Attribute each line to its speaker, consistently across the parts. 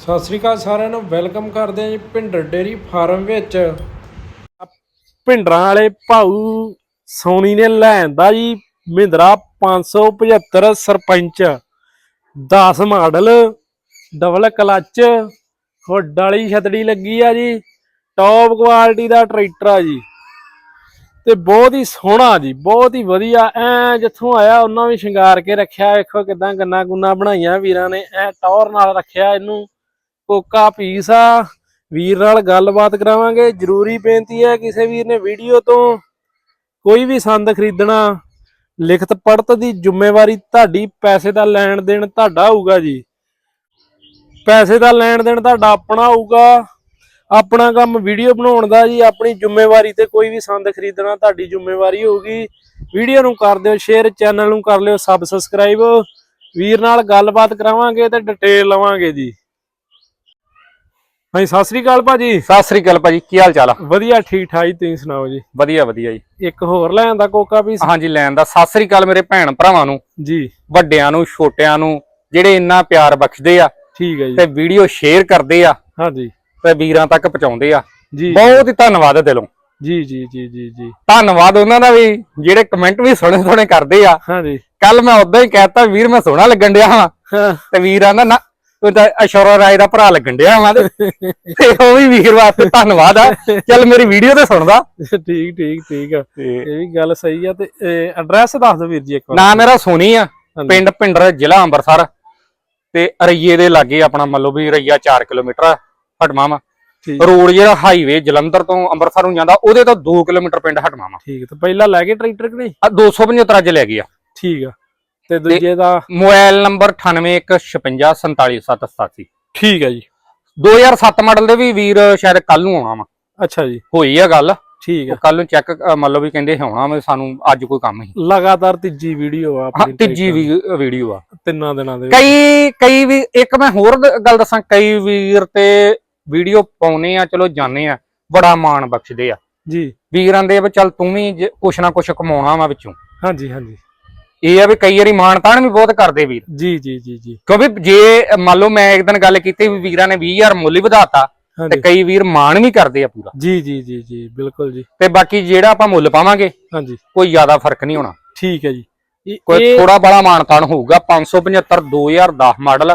Speaker 1: ਸਤਿ ਸ੍ਰੀ ਅਕਾਲ ਸਾਰਿਆਂ ਨੂੰ, ਵੈਲਕਮ ਕਰਦੇ ਹਾਂ ਜੀ ਭਿੰਡਰ ਡੇਰੀ ਫਾਰਮ ਵਿੱਚ। ਆਹ ਭਿੰਡਰਾਂ ਵਾਲੇ ਭਾਊ ਸੋਨੀ ਨੇ ਲੈਂਦਾ ਜੀ Mahindra 575 Sarpanch 10 model double clutch hood ਵਾਲੀ ਛਤੜੀ ਲੱਗੀ ਆ ਜੀ ਟੌਪ ਕੁਆਲਿਟੀ ਦਾ ਟਰੈਕਟਰ ਆ ਜੀ। ਤੇ ਬਹੁਤ ਹੀ ਸੋਹਣਾ ਜੀ, ਬਹੁਤ ਹੀ ਵਧੀਆ, ਐ ਜਿੱਥੋਂ ਆਇਆ ਉਹਨਾਂ ਵੀ ਸ਼ਿੰਗਾਰ ਕੇ ਰੱਖਿਆ, ਵੇਖੋ ਕਿਦਾਂ ਗੰਨਾ ਗੁੰਨਾ ਬਣਾਈਆਂ ਵੀਰਾਂ ਨੇ, ਐ ਟੌਰ ਨਾਲ ਰੱਖਿਆ ਇਹਨੂੰ। ਕੋਕਾ ਪੀਸ ਆ। ਵੀਰ ਨਾਲ ਗੱਲਬਾਤ ਕਰਾਵਾਂਗੇ। ਜ਼ਰੂਰੀ ਬੇਨਤੀ ਹੈ ਕਿਸੇ ਵੀਰ ਨੇ ਵੀਡੀਓ ਤੋਂ ਕੋਈ ਵੀ ਸੰਦ ਖਰੀਦਣਾ, ਲਿਖਤ ਪੜਤ ਦੀ ਜ਼ਿੰਮੇਵਾਰੀ ਤੁਹਾਡੀ, ਪੈਸੇ ਦਾ ਲੈਣ ਦੇਣ ਤੁਹਾਡਾ ਹੋਊਗਾ ਜੀ। ਪੈਸੇ ਦਾ ਲੈਣ ਦੇਣ ਤੁਹਾਡਾ ਆਪਣਾ ਹੋਊਗਾ। ਆਪਣਾ ਕੰਮ ਵੀਡੀਓ ਬਣਾਉਣ ਦਾ ਜੀ, ਆਪਣੀ ਜ਼ਿੰਮੇਵਾਰੀ ਤੇ ਕੋਈ ਵੀ ਸੰਦ ਖਰੀਦਣਾ ਤੁਹਾਡੀ ਜ਼ਿੰਮੇਵਾਰੀ ਹੋਊਗੀ। ਵੀਡੀਓ ਨੂੰ ਕਰ ਦਿਓ ਸ਼ੇਅਰ, ਚੈਨਲ ਨੂੰ ਕਰ ਲਿਓ ਸਬਸਕ੍ਰਾਈਬ। ਵੀਰ ਨਾਲ ਗੱਲਬਾਤ ਕਰਾਵਾਂਗੇ ਤੇ ਡਿਟੇਲ ਲਵਾਂਗੇ ਜੀ। ਹਾਂਜੀ ਸਤਿ ਸ੍ਰੀ ਅਕਾਲ ਭਾਜੀ।
Speaker 2: ਸਤਿ ਸ੍ਰੀ ਅਕਾਲ ਭਾਜੀ ਕੀ ਹਾਲ ਚਾਲ ਆ?
Speaker 1: ਵਧੀਆ ਠੀਕ ਠਾਕ ਜੀ ਤੁਸੀਂ ਸੁਣਾਓ ਜੀ?
Speaker 2: ਵਧੀਆ ਵਧੀਆ ਜੀ।
Speaker 1: ਇੱਕ ਹੋਰ ਲੈਣ ਦਾ ਕੋਕਾ ਪੀਸ
Speaker 2: ਹਾਂਜੀ ਲੈਣ ਦਾ। ਸਤਿ ਸ੍ਰੀ ਅਕਾਲ ਮੇਰੇ ਭੈਣ ਭਰਾਵਾਂ ਨੂੰ
Speaker 1: ਜੀ।
Speaker 2: ਵੱਡਿਆਂ ਨੂੰ ਛੋਟਿਆਂ ਨੂੰ ਜਿਹੜੇ ਇੰਨਾ ਪਿਆਰ ਬਖਸ਼ਦੇ ਆ
Speaker 1: ਠੀਕ ਹੈ ਜੀ।
Speaker 2: ਤੇ ਵੀਡੀਓ ਸ਼ੇਅਰ ਕਰਦੇ ਆ
Speaker 1: ਹਾਂਜੀ।
Speaker 2: ਤੇ ਵੀਰਾਂ ਤੱਕ ਪਹੁੰਚਾਉਂਦੇ ਆ।
Speaker 1: ਜੀ
Speaker 2: ਬਹੁਤ ਹੀ ਧੰਨਵਾਦ ਦਿਲੋਂ।
Speaker 1: ਜੀ ਜੀ ਜੀ ਜੀ ਜੀ।
Speaker 2: ਧੰਨਵਾਦ ਉਹਨਾਂ ਦਾ ਵੀ ਜਿਹੜੇ ਕਮੈਂਟ ਵੀ ਸੋਹਣੇ ਸੋਹਣੇ ਕਰਦੇ ਆ।
Speaker 1: ਹਾਂਜੀ।
Speaker 2: ਕੱਲ ਮੈਂ ਉਦਾਂ ਹੀ ਕਹਿਤਾ ਵੀਰ ਮੈਂ ਸੋਹਣਾ ਲੱਗਣ ਡਿਆ ਹਾਂ
Speaker 1: ਹਾਂ।
Speaker 2: ਤੇ ਵੀਰਾਂ ਦਾ ਨਾ ਤੂੰ ਤਾਂ ਅਸ਼ੋਰਾ ਰਾਏ ਦਾ ਭਰਾ ਲੱਗਣ ਡਿਆ ਹਾਂ ਤੇ ਤੇ ਉਹ ਵੀ ਵੀਰ ਵਾਸਤੇ ਧੰਨਵਾਦ ਆ। ਚੱਲ ਮੇਰੀ ਵੀਡੀਓ ਤੇ ਸੁਣਦਾ।
Speaker 1: ਠੀਕ ਠੀਕ ਠੀਕ ਆ। ਇਹ ਵੀ ਗੱਲ ਸਹੀ ਆ ਤੇ ਐਡਰੈਸ ਦੱਸ ਦਿਓ ਵੀਰ ਜੀ ਇੱਕ ਵਾਰ।
Speaker 2: ਨਾਂ ਮੇਰਾ ਸੋਨੀ ਆ। ਪਿੰਡ ਪਿੰਡਰ ਜ਼ਿਲ੍ਹਾ ਅੰਮ੍ਰਿਤਸਰ। ਤੇ ਰਈਏ ਦੇ ਲਾਗੇ ਆਪਣਾ ਮੰਨ ਲਓ ਵੀ ਰਈਆ 4 ਕਿਲੋਮੀਟਰ ਆ, ਹਟਮਾ ਵਾ।
Speaker 1: ਠੀਕ।
Speaker 2: ਰੋਡ ਜਿਹੜਾ ਹਾਈਵੇ ਜਲੰਧਰ ਤੋਂ ਅੰਮ੍ਰਿਤਸਰ ਨੂੰ ਜਾਂਦਾ ਉਹਦੇ ਤੋਂ 2 ਕਿਲੋਮੀਟਰ ਪਿੰਡ ਹਟਮਾ ਵਾ।
Speaker 1: ਠੀਕ ਤੇ ਪਹਿਲਾਂ ਲੈ ਕੇ ਟਰੈਕਟਰ ਕਿ ਨਹੀਂ?
Speaker 2: ਆ 275 ਅੱਜ ਲੈ ਗਿਆ
Speaker 1: ਠੀਕ ਆ। ਤੇ ਦੂਜੇ ਦਾ
Speaker 2: ਮੋਬਾਈਲ ਨੰਬਰ 9815547787
Speaker 1: ਠੀਕ ਆ ਜੀ।
Speaker 2: 2007 ਮਾਡਲ ਦੇ ਵੀ ਵੀਰ ਸ਼ਾਇਦ ਕੱਲ ਨੂੰ ਆਉਣਾ ਵਾ।
Speaker 1: ਅੱਛਾ ਜੀ।
Speaker 2: ਹੋਈ ਆ ਗੱਲ।
Speaker 1: ਠੀਕ ਆ
Speaker 2: ਕੱਲ ਨੂੰ ਚੈੱਕ ਮੰਨ ਲਓ ਵੀ ਕਹਿੰਦੇ ਆਉਣਾ ਵਾ ਸਾਨੂੰ ਅੱਜ ਕੋਈ ਕੰਮ ਨਹੀਂ।
Speaker 1: ਲਗਾਤਾਰ ਤੀਜੀ ਵੀਡੀਓ ਆ
Speaker 2: ਹਾਂ
Speaker 1: ਆਪਣੀ
Speaker 2: ਤੀਜੀ ਵੀਡੀਓ ਆ।
Speaker 1: ਤਿੰਨਾਂ ਦਿਨਾਂ ਦੇ।
Speaker 2: ਕਈ ਕਈ ਵੀ ਇੱਕ ਮੈਂ ਹੋਰ ਗੱਲ ਦੱਸਾਂ ਕਈ ਵੀਰ ਤੇ ਵੀਡੀਓ ਪਾਉਨੇ ਆ ਚਲੋ ਜਾਣੇ ਆ ਬੜਾ ਮਾਣ ਬਖਸ਼ਦੇ ਆ।
Speaker 1: ਜੀ।
Speaker 2: ਵੀਰਾਂ ਦੇ ਵੀ ਚੱਲ ਤੂੰ ਵੀ ਕੁਛ ਨਾ ਕੁਛ ਕਮਾਉਣਾ ਵਾ ਵਿੱਚੋਂ।
Speaker 1: ਹਾਂਜੀ ਹਾਂਜੀ।
Speaker 2: ਇਹ ਆ ਵੀ ਕਈ ਵਾਰੀ ਮਾਣ ਤਾਣ ਵੀ ਬਹੁਤ ਕਰਦੇ ਵੀਰ।
Speaker 1: ਜੀ ਜੀ ਜੀ ਜੀ।
Speaker 2: ਕਿਉਂਕਿ ਜੇ ਮੰਨ ਲਓ ਮੈਂ ਇੱਕ ਦਿਨ ਗੱਲ ਕੀਤੀ ਵੀ ਵੀਰਾਂ ਨੇ 20000 ਮੁੱਲ ਹੀ ਵਧਾਤਾ ਤੇ ਕਈ ਵੀਰ ਮਾਣ ਵੀ ਕਰਦੇ ਆ ਪੂਰਾ।
Speaker 1: ਜੀ ਜੀ ਜੀ ਜੀ ਬਿਲਕੁਲ ਜੀ।
Speaker 2: ਤੇ ਬਾਕੀ ਜਿਹੜਾ ਆਪਾਂ ਮੁੱਲ ਪਾਵਾਂਗੇ
Speaker 1: ਹਾਂਜੀ।
Speaker 2: ਕੋਈ ਜ਼ਿਆਦਾ ਫ਼ਰਕ ਨਹੀਂ ਹੋਣਾ।
Speaker 1: ਠੀਕ ਹੈ ਜੀ।
Speaker 2: ਕੋਈ ਥੋੜਾ ਬੜਾ ਮਾਣ ਤਾਣ ਹੋਊਗਾ 575 2010 ਮਾਡਲ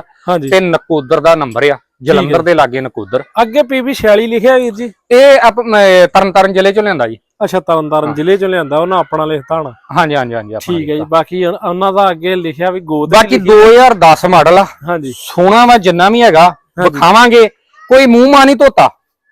Speaker 2: ਤੇ ਨਕੋਦਰ ਦਾ ਨੰਬਰ ਆ ਜਲੰਧਰ ਦੇ ਲਾਗੇ ਨਕੋਦਰ।
Speaker 1: ਅੱਗੇ ਪੀਬੀ 46 ਲਿਖਿਆ ਵੀਰ ਜੀ।
Speaker 2: ਇਹ ਤਰਨਤਾਰਨ ਜ਼ਿਲ੍ਹੇ ਚੋਂ ਲਿਆਂਦਾ ਜੀ।
Speaker 1: ਅੱਛਾ ਤਰਨਤਾਰਨ ਜ਼ਿਲ੍ਹੇ ਚੋਂ ਲਿਆਂਦਾ ਉਹਨਾਂ ਆਪਣਾ ਲਿਖਤਾ ਹਣਾ
Speaker 2: ਹਾਂਜੀ ਹਾਂਜੀ ਹਾਂਜੀ ਆਪਣਾ
Speaker 1: ਠੀਕ ਹੈ ਜੀ ਬਾਕੀ ਉਨ- ਉਹਨਾਂ ਦਾ ਅੱਗੇ ਲਿਖਿਆ ਵੀ ਗੋਦ
Speaker 2: ਬਾਕੀ 2010 ਮਾਡਲ ਆ।
Speaker 1: ਹਾਂਜੀ।
Speaker 2: ਸੋਹਣਾ ਵਾ ਜਿੰਨਾ ਵੀ ਹੈਗਾ ਵਿਖਾਵਾਂਗੇ। ਕੋਈ ਮੂੰਹ ਮਾਂ ਨਹੀਂ ਧੋਤਾ।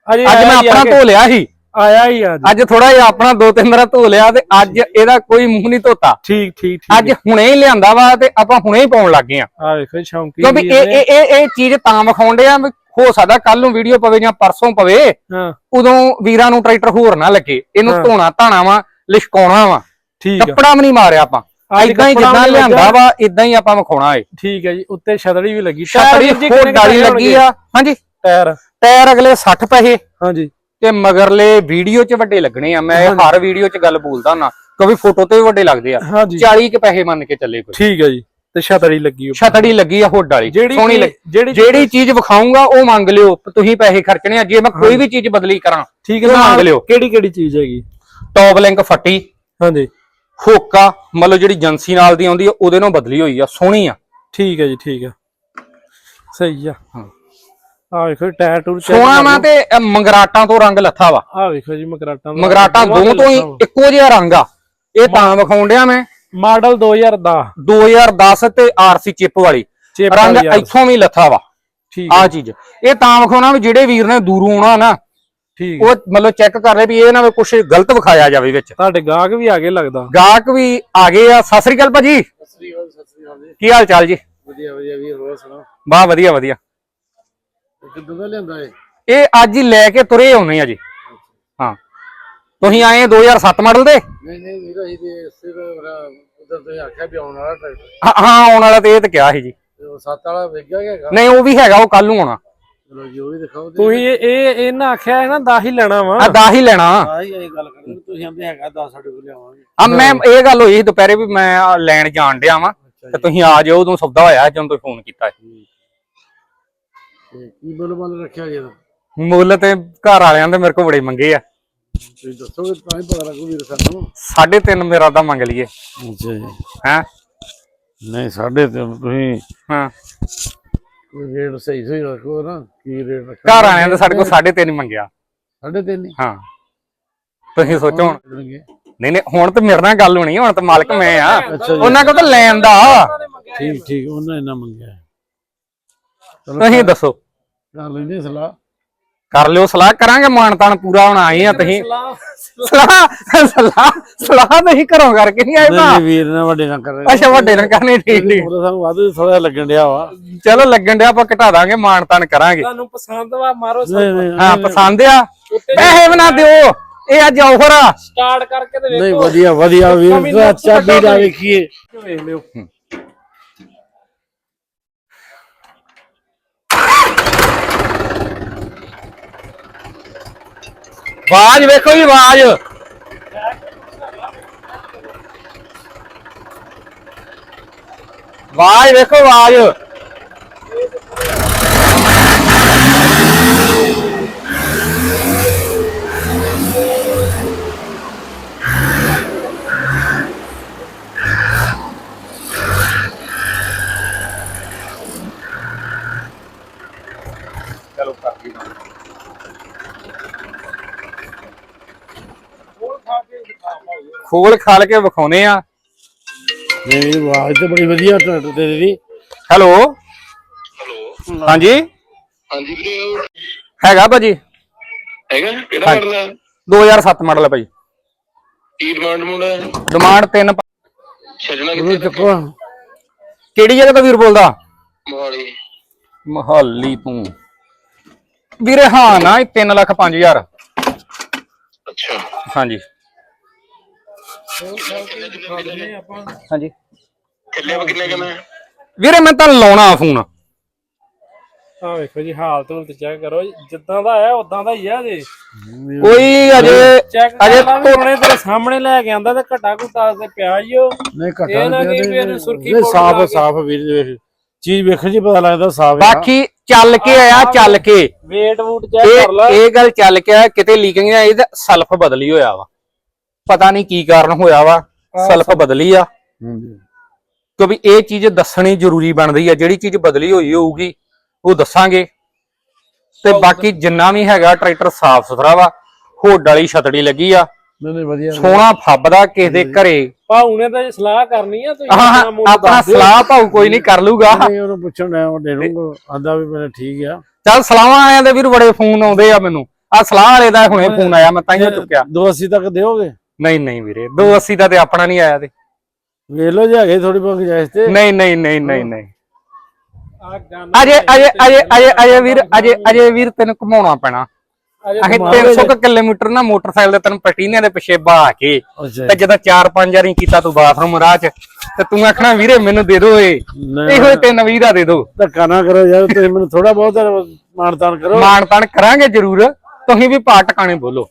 Speaker 1: ਅਜੇ
Speaker 2: ਅੱਜ ਮੈਂ ਆਪਣਾ ਧੋ ਲਿਆ ਸੀ।
Speaker 1: ਆਇਆ ਹੀ ਆ ਜੀ
Speaker 2: ਅੱਜ ਥੋੜਾ ਜਿਹਾ ਆਪਣਾ ਦੋ ਤਿੰਨ ਵਾਰ ਧੋ ਲਿਆ ਤੇ ਅੱਜ ਇਹਦਾ ਕੋਈ ਮੂੰਹ ਨਹੀਂ ਧੋਤਾ।
Speaker 1: ਠੀਕ ਠੀਕ ਠੀਕ।
Speaker 2: ਅੱਜ ਹੁਣੇ ਹੀ ਲਿਆਂਦਾ ਵਾ ਤੇ ਆਪਾਂ ਹੁਣੇ ਹੀ ਪਾਉਣ ਲੱਗੇ ਆ।
Speaker 1: ਆ ਵੇਖੋ ਸ਼ੌਂਕੀ
Speaker 2: ਕਿਉਂਕਿ। ਇਹ ਇਹ ਇਹ ਚੀਜ਼ ਤਾਂ ਵਿਖਾਉਣ ਡਿਆ ਵੀ ਹੋ ਸਕਦਾ ਕੱਲ ਨੂੰ ਵੀਡੀਓ ਪਵੇ ਜਾਂ ਪਰਸੋਂ ਪਵੇ
Speaker 1: ਹਾਂ।
Speaker 2: ਉਦੋਂ ਵੀਰਾਂ ਨੂੰ ਟਰੈਕਟਰ ਹੋਰ ਨਾ ਲੱਗੇ। ਇਹਨੂੰ। ਧੋਣਾ ਧਾਣਾ ਵਾ ਲਿਸ਼ਕਾਉਣਾ ਵਾ।
Speaker 1: ਠੀਕ
Speaker 2: ਕੱਪੜਾ ਵੀ ਨਹੀਂ ਮਾਰਿਆ ਆਪਾਂ। ਇਦਾਂ ਹੀ ਜਿੱਦਾਂ ਲਿਆਂਦਾ। ਵਾ ਇਦਾਂ ਹੀ ਆਪਾਂ ਵਿਖਾਉਣਾ ਏ।
Speaker 1: ਠੀਕ ਹੈ ਜੀ ਉੱਤੇ ਛਤੜੀ ਵੀ ਲੱਗੀ। ਵੀਰ ਜੀ
Speaker 2: ਡਾਲੀ ਲੱਗੀ ਆ। ਹਾਂਜੀ।
Speaker 1: ਟਾਇਰ।
Speaker 2: ਟਾਇਰ ਅਗਲੇ 60 ਪੈਸੇ।
Speaker 1: ਹਾਂਜੀ।
Speaker 2: ਤੇ ਮਗਰਲੇ ਵੀਡੀਓ 'ਚ ਵੱਡੇ ਲੱਗਣੇ ਆ। ਮੈਂ। ਹਰ ਵੀਡੀਓ 'ਚ ਗੱਲ ਬੋਲਦਾ ਨਾ ਕਿਉਂਕਿ ਫੋਟੋ ਤੇ ਵੀ ਵੱਡੇ ਲੱਗਦੇ ਆ।
Speaker 1: ਹਾਂਜੀ।
Speaker 2: 40 ਕੇ ਪੈਸੇ ਮੰਨ ਕੇ ਚੱਲੇ ਕੋਈ।
Speaker 1: ਠੀਕ ਹੈ ਜੀ। ਤੇ ਛਤੜੀ ਲੱਗੀ ਉੱਪਰ।
Speaker 2: ਛਤੜੀ ਲੱਗੀ ਆ ਹੁੱਡ ਵਾਲੀ ਸੋਹਣੀ ਲੱਗੀ।
Speaker 1: ਜਿਹੜੀ
Speaker 2: ਚੀਜ਼ ਵਿਖਾਉਂਗਾ ਉਹ ਮੰਗ ਲਿਓ ਤੁਸੀਂ ਪੈਸੇ ਖਰਚਣੇ ਆ। ਜੇ ਮੈਂ ਕੋਈ ਵੀ ਚੀਜ਼ ਬਦਲੀ ਕਰਾਂ
Speaker 1: ਠੀਕ
Speaker 2: ਉਹ ਮੰਗ ਲਿਓ।
Speaker 1: ਕਿਹੜੀ ਕਿਹੜੀ ਚੀਜ਼ ਹੈਗੀ?
Speaker 2: ਟੌਪ ਲਿੰਕ ਫੱਟੀ।
Speaker 1: ਹਾਂਜੀ।
Speaker 2: ਹੋਕਾ ਮਤਲਬ ਜਿਹੜੀ ਏਜੰਸੀ ਨਾਲ ਦੀ ਆਉਂਦੀ ਆ ਉਹਦੇ ਨਾਲ ਬਦਲੀ ਹੋਈ ਆ ਸੋਹਣੀ ਆ।
Speaker 1: ਠੀਕ ਹੈ ਜੀ ਠੀਕ ਹੈ। ਸਹੀ ਆ।
Speaker 2: ਹਾਂ।
Speaker 1: ਆ ਵੇਖੋ ਟਾਇਰ ਟੂਰ
Speaker 2: ਸੋਹਣਾ ਵਾ ਤੇ ਮੰਗਰਾਟਾਂ ਤੋਂ ਰੰਗ ਲੱਥਾ ਵਾ।
Speaker 1: ਆ ਵੇਖੋ ਜੀ ਮਗਰਾਟਾਂ ਦਾ
Speaker 2: ਮੰਗਰਾਟਾਂ ਦੋ ਤੋਂ ਹੀ। ਇੱਕੋ ਜਿਹਾ ਰੰਗ ਆ। ਇਹ ਤਾਂ ਵਿਖਾਉਣ ਡਿਆ ਮੈਂ।
Speaker 1: ਮਾਡਲ 2010
Speaker 2: 2010 ਤੇ ਆਰਸੀ ਚਿਪ ਵਾਲੀ। ਰੰਗ
Speaker 1: ਆ।
Speaker 2: ਇੱਥੋਂ ਵੀ ਲੱਥਾ ਵਾ।
Speaker 1: ਠੀਕ
Speaker 2: ਆ ਚੀਜ਼। ਇਹ ਤਾਂ ਵਿਖਾਉਣਾ ਵੀ ਜਿਹੜੇ ਵੀਰ ਨੇ ਦੂਰੋਂ ਆਉਣਾ ਨਾ
Speaker 1: ਠੀਕ
Speaker 2: ਉਹ। ਮਤਲਬ ਚੈੱਕ ਕਰ ਲੈ ਵੀ ਇਹ ਨਾ ਵੀ ਕੁਝ ਗਲਤ ਵਿਖਾਇਆ ਜਾਵੇ ਵਿੱਚ।
Speaker 1: ਤੁਹਾਡੇ ਗਾਹਕ ਵੀ ਆਗੇ ਲੱਗਦਾ।
Speaker 2: ਗਾਹਕ ਵੀ ਆ ਗਏ ਆ। ਸਤਿ ਸ੍ਰੀ ਅਕਾਲ ਭਾਜੀ।
Speaker 1: ਸਸਰੀ ਗੱਲ ਸਸਰੀ ਗੱਲ ਜੀ
Speaker 2: ਕੀ ਹਾਲ ਚਾਲ ਜੀ?
Speaker 1: ਵਧੀਆ ਵਧੀਆ ਵੀਰ ਹੋਰ ਸੁਣਾਓ?
Speaker 2: ਵਾਹ ਵਧੀਆ ਵਧੀਆ।
Speaker 1: ਕਿੱਦੋਂ ਦਾ ਲਿਆਂਦਾ ਏ?
Speaker 2: ਇਹ ਅੱਜ ਹੀ ਲੈ ਕੇ ਤੁਰੇ ਆਉਨੇ ਆ ਜੀ। ਹਾਂ। ਤੁਸੀਂ ਆਏ 2007 ਮਾਡਲ ਦੇ?
Speaker 1: ਨਹੀਂ ਨਹੀਂ ਵੀਰ ਅਸੀਂ ਤੇ ਸਿਰ ਉਧਰ ਤੋਂ ਆਖਿਆ ਵੀ ਆਉਣ ਵਾਲਾ ਟਰੈਕਟਰ।
Speaker 2: ਹਾਂ ਹਾਂ, ਆਉਣ ਵਾਲਾ ਤੇ ਇਹ ਤੇ ਕਿਹਾ ਸੀ ਜੀ।
Speaker 1: ਤੇ ਉਹ ਸੱਤ ਵਾਲਾ ਵੇਖ ਗਿਆ ਹੈਗਾ?
Speaker 2: ਨਹੀਂ ਉਹ ਵੀ ਹੈਗਾ ਉਹ ਕੱਲ ਨੂੰ ਆਉਣਾ।
Speaker 1: ਚਲੋ ਜੀ ਉਹ ਵੀ ਦਿਖਾਓ ਤੁਸੀਂ ਇਹ ਇਹ ਇਹਨਾਂ ਆਖਿਆ ਹੈ ਨਾ 10 ਹੀ ਲੈਣਾ ਵਾ।
Speaker 2: ਆ ਦਾ ਹੀ ਲੈਣਾ।
Speaker 1: ਆਹੀ ਇਹ ਗੱਲ ਕਰਦੇ ਤੁਸੀਂ ਆਂਦੇ ਹੈਗਾ 10 ਸਾਡੇ ਕੋਲ ਲਿਆਵਾਂਗੇ।
Speaker 2: ਆ ਮੈਂ ਇਹ ਗੱਲ ਹੋਈ ਸੀ ਦੁਪਹਿਰੇ ਵੀ ਮੈਂ ਆਹ ਲੈਣ ਜਾਣ ਡਿਆ ਵਾਂ
Speaker 1: ਅੱਛਾ
Speaker 2: ਤੇ ਤੁਸੀਂ ਆ ਜਾਓ ਉਦੋਂ ਸੌਦਾ ਹੋਇਆ ਜਦੋਂ ਤੁਸੀਂ ਫੋਨ ਕੀਤਾ ਸੀ।
Speaker 3: ਤੇ ਕੀ ਬੋਲ ਬੰਦ ਰੱਖਿਆ ਜੀ ਇਹਦਾ?
Speaker 2: ਮੁੱਲ ਤੇ ਘਰ ਵਾਲਿਆਂ ਦੇ ਮੇਰੇ ਕੋਲ ਬੜੇ ਮੰਗੇ ਆ।
Speaker 3: ਤੁਸੀਂ ਦੱਸੋਗੇ ਤਾਂ ਹੀ ਪਤਾ ਲੱਗੂ ਵੀਰ ਸਾਨੂੰ
Speaker 2: ਸਾਢੇ ਤਿੰਨ ਮੇਰਾ ਦਾ ਮੰਗ ਲਈਏ।
Speaker 3: ਅੱਛਾ ਜੀ।
Speaker 2: ਹੈ?
Speaker 3: ਨਹੀਂ ਸਾਡੇ ਤੇ ਤੁਸੀਂ
Speaker 2: ਹਾਂ।
Speaker 3: ਕੋਈ ਰੇਟ ਸਹੀ ਸਹੀ ਰੱਖੋ ਨਾ ਕੀ ਰੇਟ ਰੱਖਣਾ
Speaker 2: ਘਰ ਵਾਲਿਆਂ ਦੇ ਸਾਡੇ ਕੋਲ ਸਾਢੇ ਤਿੰਨ ਮੰਗਿਆ।
Speaker 3: ਸਾਡੇ ਤਿੰਨ ਹੀ?
Speaker 2: ਹਾਂ। ਤੁਸੀਂ ਸੋਚੋ ਹੁਣ। ਨਹੀਂ ਨਹੀਂ ਹੁਣ ਤੇ ਮੇਰੇ ਨਾਲ ਗੱਲ ਹੋਣੀ ਆ, ਹੁਣ ਤਾਂ ਮਾਲਕ ਮੈਂ ਆ।
Speaker 3: ਅੱਛਾ ਜੀ।
Speaker 2: ਉਹਨਾਂ ਕੋਲ ਤਾਂ ਲੈਣ ਦਾ।
Speaker 3: ਠੀਕ ਠੀਕ ਉਹਨਾਂ ਇਹਨਾਂ ਮੰਗਿਆ।
Speaker 2: ਤੁਸੀਂ ਦੱਸੋ।
Speaker 3: ਕਰ ਲੈਂਦੇ ਸਲਾਹ।
Speaker 2: ਕਰ ਲਿਓ ਸਲਾਹ ਕਰਾਂਗੇ ਮਾਨਤਾਨ ਪੂਰਾ ਹੁਣ ਆਏ ਆ ਤੁਸੀਂ। ਸਲਾਹ ਸਲਾਹ। ਸਲਾਹ ਨਹੀਂ ਘਰੋਂ ਕਰਕੇ ਨਹੀਂ ਆਏ
Speaker 3: ਨਹੀਂ
Speaker 2: ਭਾ
Speaker 3: ਨਹੀਂ, ਵੀਰ ਨਾਲ ਵੱਡੇ ਨਾਲ ਕਰ ਰਹੇ
Speaker 2: ਅੱਛਾ ਵੱਡੇ ਨਾਲ ਕਰਨੀ ਠੀਕ ਠੀਕ।
Speaker 3: ਉਹਦਾ ਸਾਨੂੰ ਵੱਧ ਥੋੜਾ ਲੱਗਣ ਡਿਆ ਵਾ।
Speaker 2: ਚਲੋ ਲੱਗਣ ਡਿਆ ਆਪਾਂ ਘਟਾ ਦਾਂਗੇ ਮਾਨਤਾਨ ਕਰਾਂਗੇ।
Speaker 1: ਤੁਹਾਨੂੰ ਪਸੰਦ ਵਾ ਮਾਰੋ
Speaker 3: ਨਹੀਂ ਨਹੀਂ
Speaker 2: ਹਾਂ ਪਸੰਦ ਆ। ਪੈਸੇ ਬਣਾ ਦਿਓ ਇਹ ਅੱਜ ਆਫਰ ਆ।
Speaker 1: ਸਟਾਰਟ ਕਰਕੇ ਤੇ
Speaker 3: ਨਹੀਂ
Speaker 1: ਵੇਖੋ।
Speaker 3: ਵਧੀਆ ਵਧੀਆ ਵੀਰ ਚਾਬੀ ਦਾ। ਵੇਖੀਏ।
Speaker 1: ਵੇਖ ਲਿਓ।
Speaker 2: ਆਵਾਜ਼ ਵੇਖੋ ਜੀ ਆਵਾਜ਼। ਆਵਾਜ਼ ਵੇਖੋ ਆਵਾਜ਼। ਖੋਲ ਖਾਲ ਕੇ ਵਿਖਾਉਨੇ ਆ।
Speaker 3: ਨਹੀਂ ਆਵਾਜ਼ ਤੇ ਬੜੀ ਵਧੀਆ ਟਰੈਕਟਰ ਦੀ।
Speaker 2: ਹੈਲੋ?
Speaker 4: ਹੈਲੋ।
Speaker 2: ਹਾਂਜੀ?
Speaker 4: ਹਾਂਜੀ ਵੀਰੇ।
Speaker 2: ਹੈਗਾ ਭਾਜੀ।
Speaker 4: ਹੈਗਾ? ਕਿਹੜਾ ਮਾਡਲ ਹੈ
Speaker 2: 2007 ਮਾਡਲ ਹੈ ਭਾਜੀ।
Speaker 4: ਕੀ ਡਿਮਾਂਡ ਮੁੰਡਾ
Speaker 2: ਡਿਮਾਂਡ 3
Speaker 4: ਛੱਡਣਾ
Speaker 3: ਉਹਨੂੰ
Speaker 4: ਕਿੱਥੇ
Speaker 3: ਚੱਕੋ।
Speaker 2: ਕਿਹੜੀ ਜਗ੍ਹਾ ਤੋਂ ਵੀਰ ਬੋਲਦਾ?
Speaker 4: ਮੋਹਾਲੀ।
Speaker 2: ਮਹਾਲੀ ਤੂੰ। ਵੀਰੇ ਹਾਂ ਨਾ 3 ਲੱਖ 5000
Speaker 4: ਅੱਛਾ।
Speaker 2: ਹਾਂਜੀ। ਹਾਂਜੀ
Speaker 4: ਕਿੱਲੇ ਵਾ ਕਿੰਨੇ ਕਮੇ
Speaker 2: ਵੀਰੇ ਮੈਂ ਤਾਂ ਲਾਉਣਾ ਫੋਨ।
Speaker 1: ਆ ਵੇਖੋ ਜੀ ਹਾਲਤ ਹੂਲਤ ਚੈੱਕ ਕਰੋ। ਜਿੱਦਾਂ ਦਾ ਆਇਆ ਉਦਾਂ ਦਾ ਹੀ ਆ ਜੀ।
Speaker 2: ਕੋਈ ਅਜੇ ਅਜੇ
Speaker 1: ਹੁਣੇ ਤੇਰੇ ਸਾਹਮਣੇ ਲੈ ਕੇ ਆਂਦਾ ਤੇ ਘਟਾ ਘੁਟਾ ਤੇ ਪਿਆ ਹੀ ਉਹ।
Speaker 3: ਨਹੀਂ ਘਟਾ ਨਹੀਂ ਸਾਫ਼ ਸਾਫ਼ ਵੀਰ ਵੇਖ ਚੀਜ਼ ਵੇਖਣ ਜੀ ਪਤਾ ਲੱਗਦਾ ਸਾਫ਼ ਆ
Speaker 2: ਬਾਕੀ ਚੱਲ ਕੇ ਆਇਆ ਚੱਲ ਕੇ।
Speaker 1: ਵੇਟ ਵੂਟ ਚੈੱਕ ਕਰ ਲਾ।
Speaker 2: ਇਹ ਗੱਲ ਚੱਲ ਕੇ ਆਇਆ ਕਿਤੇ ਲੀਕਿੰਗ ਨਹੀਂ ਆਈ ਤੇ ਸਲਫ ਬਦਲੀ ਹੋਇਆ ਵਾ। ਪਤਾ ਨਹੀਂ ਕੀ ਕਾਰਨ ਹੋਇਆ ਵਾ ਸਲਫ ਬਦਲੀ ਆ।
Speaker 3: ਹਾਂਜੀ।
Speaker 2: ਕਿਉਂਕਿ ਇਹ ਚੀਜ਼ ਦੱਸਣੀ ਜ਼ਰੂਰੀ ਬਣਦੀ ਆ ਜਿਹੜੀ ਚੀਜ਼ ਬਦਲੀ ਹੋਈ ਹੋਊਗੀ ਉਹ ਦੱਸਾਂਗੇ। ਤੇ ਬਾਕੀ ਜਿੰਨਾ ਵੀ ਹੈਗਾ ਟਰੈਕਟਰ ਸਾਫ਼ ਸੁਥਰਾ ਵਾ ਹੋਡ ਵਾਲੀ ਛਤੜੀ ਲੱਗੀ ਆ।
Speaker 3: ਨਹੀਂ ਨਹੀਂ ਵਧੀਆ।
Speaker 2: ਸੋਹਣਾ ਫੱਬਦਾ ਕਿਸੇ ਦੇ ਘਰੇ।
Speaker 1: ਭਾਉ ਨੇ ਤਾਂ ਸਲਾਹ ਕਰਨੀ ਆ ਤੁਸੀਂ ਆਪਣਾ।
Speaker 2: ਸਲਾਹ ਭਾਉ ਕੋਈ ਨਹੀਂ ਕਰ ਲੂਗਾ
Speaker 3: ਨਹੀਂ ਉਹਨੂੰ ਪੁੱਛਣ ਡਿਆ ਵੱਡੇ ਨੂੰ ਆਂਦਾ ਵੀ ਮੇਰਾ ਠੀਕ ਆ।
Speaker 2: ਚੱਲ ਸਲਾਹਾਂ ਆਇਆਂ ਦੇ ਵੀਰ ਬੜੇ ਫੋਨ ਆਉਂਦੇ ਆ ਮੈਨੂੰ। ਆ ਸਲਾਹ ਵਾਲੇ ਦਾ ਹੁਣੇ ਫੋਨ ਆਇਆ ਮੈਂ ਤਾਂ ਹੀ ਚੁੱਕਿਆ।
Speaker 3: 280 ਤੱਕ ਦਿਓਗੇ?
Speaker 2: ਨਹੀਂ ਨਹੀਂ ਵੀਰੇ 280 ਦਾ ਤੇ ਆਪਣਾ ਨਹੀਂ ਆਇਆ ਤੇ।
Speaker 3: ਵੇਖ ਲਓ ਜੇ ਹੈਗੇ ਥੋੜੀ ਬਹੁਤ ਗੁੰਜਾਇਸ਼ ਤੇ।
Speaker 2: ਨਹੀਂ ਨਹੀਂ ਨਹੀਂ ਨਹੀਂ ਨਹੀਂ। ਅਜੇ ਅਜੇ ਅਜੇ ਅਜੇ ਅਜੇ ਵੀਰ ਅਜੇ ਅਜੇ ਵੀਰ ਤੈਨੂੰ ਘੁਮਾਉਣਾ ਪੈਣਾ।
Speaker 1: ਅਜੇ
Speaker 2: ਅਸੀਂ 300 ਕੁ ਕਿਲੋਮੀਟਰ ਨਾ ਮੋਟਰਸਾਈਕਲ ਦੇ ਤੈਨੂੰ ਪਟੀਨੇ ਦੇ ਪਿੱਛੇ ਬਹਾ ਕੇ। ਤੇ ਜਦੋਂ 4-5 ਵਾਰੀ ਕੀਤਾ ਤੂੰ ਬਾਥਰੂਮ ਰਾਹ ਚ ਤੇ ਤੂੰ ਆਖਣਾ ਵੀਰੇ ਮੈਨੂੰ ਦੇ ਇਹ
Speaker 3: ਨਹੀਂ
Speaker 2: ਇਹੋ ਤੇ ਨਵੀਂ ਦਾ ਦੇ ਦਿਓ
Speaker 3: ਧੱਕਾ ਨਾ ਕਰੋ ਯਾਰ ਤੁਸੀਂ ਮੈਨੂੰ ਥੋੜਾ ਬਹੁਤ ਮਾਨਤਾਨ ਕਰੋ।
Speaker 2: ਮਾਣ ਤਾਣ ਕਰਾਂਗੇ ਜ਼ਰੂਰ। ਤੁਸੀਂ ਵੀ ਪਾ ਟਿਕਾਣੇ ਬੋਲੋ।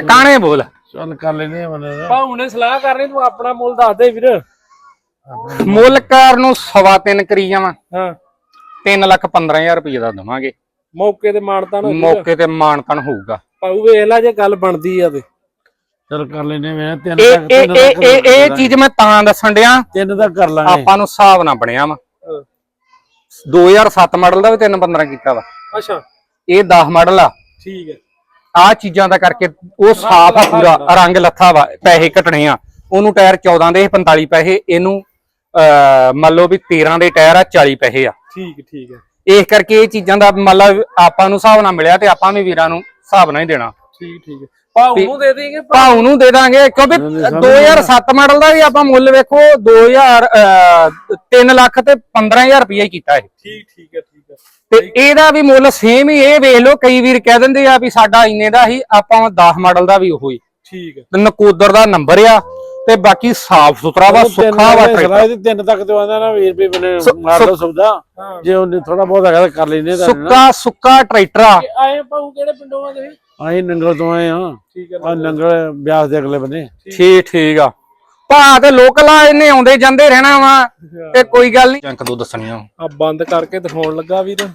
Speaker 2: ਟਿਕਾਣੇ ਬੋਲ।
Speaker 3: ਚੱਲ ਕਰ ਲੈਨੇ ਆ ਬੰਦੇ ਦਾ।
Speaker 1: ਭਾਉ ਨੇ ਸਲਾਹ ਕਰਨੀ ਤੂੰ ਆਪਣਾ ਮੁੱਲ ਦੱਸ ਦੇ ਵੀਰ।
Speaker 2: ਮੁੱਲਕਾਰ ਨੂੰ ਸਵਾ ਤਿੰਨ ਕਰੀ ਜਾਵਾਂ।
Speaker 1: ਹਾਂ।
Speaker 2: 3 ਲੱਖ 15000 ਰੁਪਏ ਦਾ ਦਵਾਂਗੇ।
Speaker 1: ਮੌਕੇ ਤੇ ਮਾਨਤਾ ਨਾ
Speaker 2: ਮੌਕੇ ਤੇ ਮਾਨਤਨ ਹੋਊਗਾ।
Speaker 1: ਭਾਉ ਵੇਖ ਲੈ ਜੇ ਗੱਲ ਬਣਦੀ ਆ ਤੇ।
Speaker 3: ਚੱਲ ਕਰ ਲੈਨੇ ਮੈਂ ਤਿੰਨ
Speaker 2: ਇਹ
Speaker 3: ਤੱਕ
Speaker 2: ਇਹ ਇਹ ਇਹ ਇਹ ਚੀਜ਼ ਮੈਂ ਤਾਂ ਦੱਸਣ ਡਿਆ।
Speaker 3: ਤਿੰਨ ਤੱਕ ਕਰ ਲਾਂਗੇ।
Speaker 2: ਆਪਾਂ ਨੂੰ ਹਿਸਾਬ ਨਾ ਬਣਿਆ ਵਾ। 2007 ਮਾਡਲ ਦਾ ਵੀ 315 ਕੀਤਾ ਵਾ।
Speaker 1: ਅੱਛਾ।
Speaker 2: ਇਹ 10 ਮਾਡਲ ਆ।
Speaker 1: ਠੀਕ ਹੈ।
Speaker 2: ਆ ਚੀਜ਼ਾਂ ਦਾ ਕਰਕੇ ਉਹ ਸਾਫ਼ ਆ ਪੂਰਾ ਰੰਗ ਲੱਥਾ ਵਾ ਪੈਸੇ ਘਟਣੇ ਆ। ਉਹਨੂੰ ਟਾਇਰ 14 ਦੇ 45 ਪੈਸੇ ਇਹਨੂੰ ਮੰਨ ਲਓ ਵੀ 13 ਦੇ ਟਾਇਰ ਆ 40 ਪੈਸੇ ਆ।
Speaker 1: ਠੀਕ ਠੀਕ ਹੈ
Speaker 2: ਇਸ ਕਰਕੇ ਇਹ ਚੀਜ਼ਾਂ ਦਾ ਮੰਨ ਲਾ ਆਪਾਂ ਨੂੰ ਹਿਸਾਬ ਨਾਲ ਮਿਲਿਆ ਤੇ ਆਪਾਂ ਵੀ ਵੀਰਾਂ ਨੂੰ ਹਿਸਾਬ ਨਾਲ ਹੀ ਦੇਣਾ।
Speaker 1: ਠੀਕ ਭਾਉ ਨੂੰ ਦੇ ਦੇਂਗੇ?
Speaker 2: ਭਾਉ ਨੂੰ ਦੇ ਦਾਂਗੇ ਕਿਉਂਕਿ 2007 ਮਾਡਲ ਦਾ ਵੀ ਆਪਾਂ ਮੁੱਲ ਵੇਖੋ 2000 3 ਲੱਖ ਤੇ 15000 ਰੁਪਏ ਹੀ ਕੀਤਾ ਇਹ।
Speaker 1: ਠੀਕ ਠੀਕ ਹੈ
Speaker 2: ਤੇ ਇਹਦਾ ਵੀ ਮੁੱਲ ਸੇਮ ਹੀ ਇਹ ਵੇਖ ਲਓ ਕਈ ਵੀਰ ਕਹਿ ਦਿੰਦੇ ਆ ਵੀ ਸਾਡਾ ਇੰਨੇ ਦਾ ਹੀ ਆਪਾਂ 10 ਮਾਡਲ ਦਾ ਵੀ ਉਹੀ।
Speaker 1: ਠੀਕ ਹੈ।
Speaker 2: ਨਕੋਦਰ ਦਾ ਨੰਬਰ ਆ ਤੇ ਬਾਕੀ ਸਾਫ਼ ਸੁਥਰਾ ਵਾ ਸੁੱਖਾ ਵਾ ਟਰੈਕਟਰ
Speaker 3: ਸਲਾਹ ਦੀ ਤਿੰਨ ਤੱਕ ਤੇ ਆਂਦਾ ਨਾ ਵੀਰ ਵੀ ਬਨੇ ਮਾਰ ਲਓ ਸੌਦਾ।
Speaker 1: ਹਾਂ।
Speaker 3: ਜੇ ਉਹਨੇ ਥੋੜਾ ਬਹੁਤ ਹੈਗਾ ਤਾਂ ਕਰ ਲੈਨੇ ਤਾਂ
Speaker 2: ਸੁੱਕਾ ਸੁੱਕਾ ਟਰੈਕਟਰ ਆ।
Speaker 1: ਆਏ ਭਾਉ ਕਿਹੜੇ ਪਿੰਡੋਂ ਆ ਤੁਸੀਂ?
Speaker 3: ਆਹੀਂ ਨੰਗਲ ਤੋਂ ਆਏ ਹਾਂ।
Speaker 1: ਠੀਕ ਹੈ
Speaker 3: ਆ ਨੰਗਲ। ਬਿਆਸ ਦੇ ਅਗਲੇ ਬੰਨੇ।
Speaker 2: ਠੀਕ ਠੀਕ ਆ। ਭਾ ਤੇ ਲੋਕਲ ਆ ਇਹਨੇ ਆਉਂਦੇ ਜਾਂਦੇ ਰਹਿਣਾ ਵਾ ਤੇ ਕੋਈ ਗੱਲ ਨਹੀਂ। ਜੰਕ ਦੋ ਦੱਸਣੀਆਂ।
Speaker 3: ਆ ਬੰਦ ਕਰਕੇ ਦਿਖਾਉਣ ਲੱਗਾ ਵੀਰ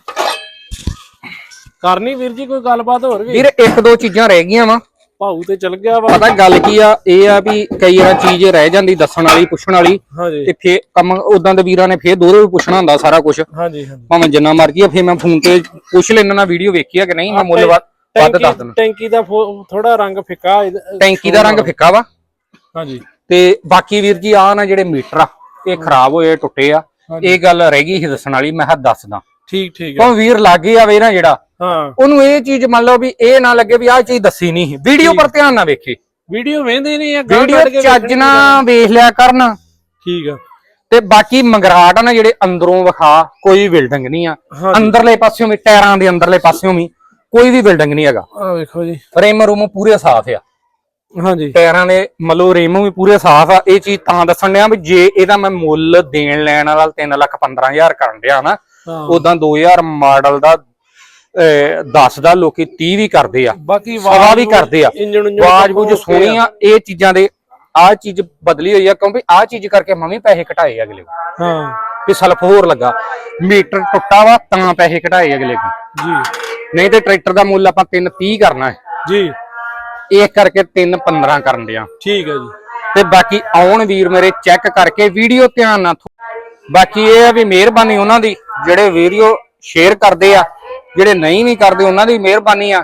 Speaker 3: ਕਰਨੀ ਵੀਰ ਜੀ ਕੋਈ ਗੱਲਬਾਤ ਹੋਰ ਵੀ?
Speaker 2: ਵੀਰ ਇੱਕ ਦੋ ਚੀਜ਼ਾਂ ਰਹਿ ਗਈਆਂ ਵਾ।
Speaker 3: ਭਾਊ ਤੇ ਚਲ ਗਿਆ ਵਾ।
Speaker 2: ਪਤਾ ਗੱਲ ਕੀ ਆ ਇਹ ਆ ਵੀ ਕਈ ਵਾਰ ਚੀਜ਼ ਰਹਿ ਜਾਂਦੀ ਦੱਸਣ ਵਾਲੀ ਪੁੱਛਣ ਵਾਲੀ
Speaker 3: ਹਾਂਜੀ।
Speaker 2: ਤੇ ਫੇ ਕੰਮ ਉਦਾਂ ਦੇ ਵੀਰਾਂ ਨੇ ਫੇਰ ਦੋਹਰੇ ਵੀ ਪੁੱਛਣਾ ਹੁੰਦਾ ਸਾਰਾ ਕੁਝ
Speaker 3: ਹਾਂਜੀ ਹਾਂਜੀ।
Speaker 2: ਭਾਵੇਂ ਜਿੰਨਾ ਮਰਜ਼ੀ ਆ ਫੇਰ ਮੈਂ ਫੋਨ ਤੇ ਪੁੱਛ ਲੈਣਾ ਨਾ ਵੀਡੀਓ ਵੇਖੀ ਆ ਕਿ ਨਹੀਂ ਮੈਂ ਮੁੱਲ ਵੱਧ ਵੱਧ ਦੱਸ
Speaker 3: ਟੈਂਕੀ
Speaker 2: ਦਿੰਦਾ।
Speaker 3: ਟੈਂਕੀ ਦਾ ਥੋੜਾ ਰੰਗ ਫਿੱਕਾ ਇਹਦਾ-
Speaker 2: ਟੈਂਕੀ ਦਾ ਰੰਗ ਫਿੱਕਾ ਵਾ।
Speaker 3: ਹਾਂਜੀ।
Speaker 2: ਤੇ ਬਾਕੀ ਵੀਰ ਜੀ ਆ ਨਾ ਜਿਹੜੇ ਮੀਟਰ ਆ ਇਹ ਖਰਾਬ ਹੋਏ ਟੁੱਟੇ ਆ। ਇਹ ਗੱਲ ਰਹਿ ਗਈ ਸੀ ਦੱਸਣ ਵਾਲੀ ਮੈਂ ਕਿਹਾ ਦੱਸਦਾ।
Speaker 3: ਠੀਕ ਠੀਕ ਹੈ
Speaker 2: ਕਿਉਂ ਵੀਰ ਲਾਗੇ ਆਵੇ ਨਾ ਜਿਹੜਾ
Speaker 3: ਹਾਂ।
Speaker 2: ਉਹਨੂੰ ਇਹ ਚੀਜ਼ ਮੰਨ ਲਓ ਵੀ ਇਹ ਨਾ ਲੱਗੇ ਵੀ ਆਹ ਚੀਜ਼ ਦੱਸੀ ਨਹੀਂ ਵੀਡੀਓ ਪਰ ਧਿਆਨ ਨਾ ਵੇਖੇ।
Speaker 3: ਵੀਡੀਓ ਵੇਂਦੇ ਨਹੀਂ ਆ
Speaker 2: ਵੀਡੀਓ ਚੱਜ ਨਾ ਵੇਖ ਲਿਆ ਕਰਨ।
Speaker 3: ਠੀਕ ਆ।
Speaker 2: ਤੇ ਬਾਕੀ ਮੰਗਰਾਟ ਆ ਨਾ ਜਿਹੜੇ ਅੰਦਰੋਂ ਵਿਖਾ ਕੋਈ ਬਿਲਡਿੰਗ ਨਹੀਂ ਆ। ਅੰਦਰਲੇ ਪਾਸਿਓਂ ਵੀ ਟਾਇਰਾਂ ਦੇ ਅੰਦਰਲੇ ਪਾਸਿਓਂ ਵੀ ਕੋਈ ਵੀ ਬਿਲਡਿੰਗ ਨਹੀਂ ਹੈਗਾ।
Speaker 3: ਆ ਵੇਖੋ ਜੀ।
Speaker 2: ਰਿਮ ਰੂਮ ਪੂਰੇ ਸਾਫ਼ ਆ।
Speaker 3: ਹਾਂਜੀ।
Speaker 2: ਟਾਇਰਾਂ ਦੇ ਮਤਲਬ ਰਿਮ ਵੀ ਪੂਰੇ ਸਾਫ਼ ਆ। ਇਹ ਚੀਜ਼ ਤਾਂ ਦੱਸਣ ਡਿਆ ਵੀ ਜੇ ਇਹਦਾ ਮੈਂ ਮੁੱਲ ਦੇਣ ਲੈਣ ਵਾਲਾ 3 ਲੱਖ 15000 ਕਰਨ ਡਿਆ ਨਾ ਉਦਾਂ 2000 ਮਾਡਲ ਦਾ 10 ਦਾ ਲੋਕੀ 30 ਵੀ ਕਰਦੇ ਆ।
Speaker 3: ਬਾਕੀ
Speaker 2: ਸਵਾ ਵੀ ਕਰਦੇ ਆ। ਆਵਾਜ਼ ਬੂਝ ਸੋਹਣੀ ਆ। ਇਹ ਚੀਜ਼ਾਂ ਦੇ ਆਹ ਚੀਜ਼ ਬਦਲੀ ਹੋਈ ਆ ਕਿਉਂਕਿ ਆਹ ਚੀਜ਼ ਕਰਕੇ ਮੈਂ ਵੀ ਪੈਸੇ ਘਟਾਏ ਅਗਲੇ।
Speaker 3: ਹਾਂ।
Speaker 2: ਵੀ ਸਲਫ ਹੋਰ ਲੱਗਾ। ਮੀਟਰ ਟੁੱਟਾ ਵਾ ਤਾਂ ਪੈਸੇ ਘਟਾਏ ਅਗਲੇ ਕੋ
Speaker 3: ਜੀ।
Speaker 2: ਨਹੀਂ ਤੇ ਟਰੈਕਟਰ ਦਾ ਮੁੱਲ ਆਪਾਂ 330 ਕਰਨਾ ਹੈ।
Speaker 3: ਜੀ।
Speaker 2: ਇਹ ਕਰਕੇ 315 ਕਰਨ ਦਿਆਂ
Speaker 3: ਠੀਕ ਹੈ ਜੀ।
Speaker 2: ਤੇ ਬਾਕੀ ਆਉਣ ਵੀਰ ਮੇਰੇ ਚੈੱਕ ਕਰਕੇ ਵੀਡੀਓ ਧਿਆਨ ਨਾਲ ਬਾਕੀ ਇਹ ਆ ਵੀ ਮਿਹਰਬਾਨੀ ਉਹਨਾਂ ਦੀ ਜਿਹੜੇ ਵੀਡੀਓ ਸ਼ੇਅਰ ਕਰਦੇ ਆ ਜਿਹੜੇ ਨਹੀਂ ਵੀ ਕਰਦੇ ਉਹਨਾਂ ਦੀ ਮਿਹਰਬਾਨੀ ਆ।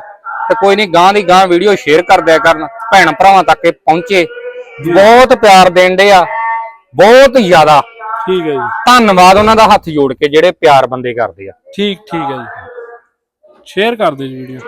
Speaker 2: ਤੇ ਕੋਈ ਨਹੀਂ ਗਾਂ ਦੀ ਗਾਂ ਵੀਡੀਓ ਸ਼ੇਅਰ ਕਰ ਦਿਆ ਕਰਨ ਭੈਣ ਭਰਾਵਾਂ ਤੱਕ ਇਹ ਪਹੁੰਚੇ। ਬਹੁਤ ਪਿਆਰ ਦੇਣ ਆ ਬਹੁਤ ਜ਼ਿਆਦਾ।
Speaker 3: ਠੀਕ ਹੈ ਜੀ।
Speaker 2: ਧੰਨਵਾਦ ਉਹਨਾਂ ਦਾ ਹੱਥ ਜੋੜ ਕੇ ਜਿਹੜੇ ਪਿਆਰ ਬੰਦੇ ਕਰਦੇ ਆ।
Speaker 3: ਠੀਕ ਠੀਕ ਹੈ ਜੀ। ਸ਼ੇਅਰ ਕਰ ਦਿਓ ਜੀ ਵੀਡੀਓ।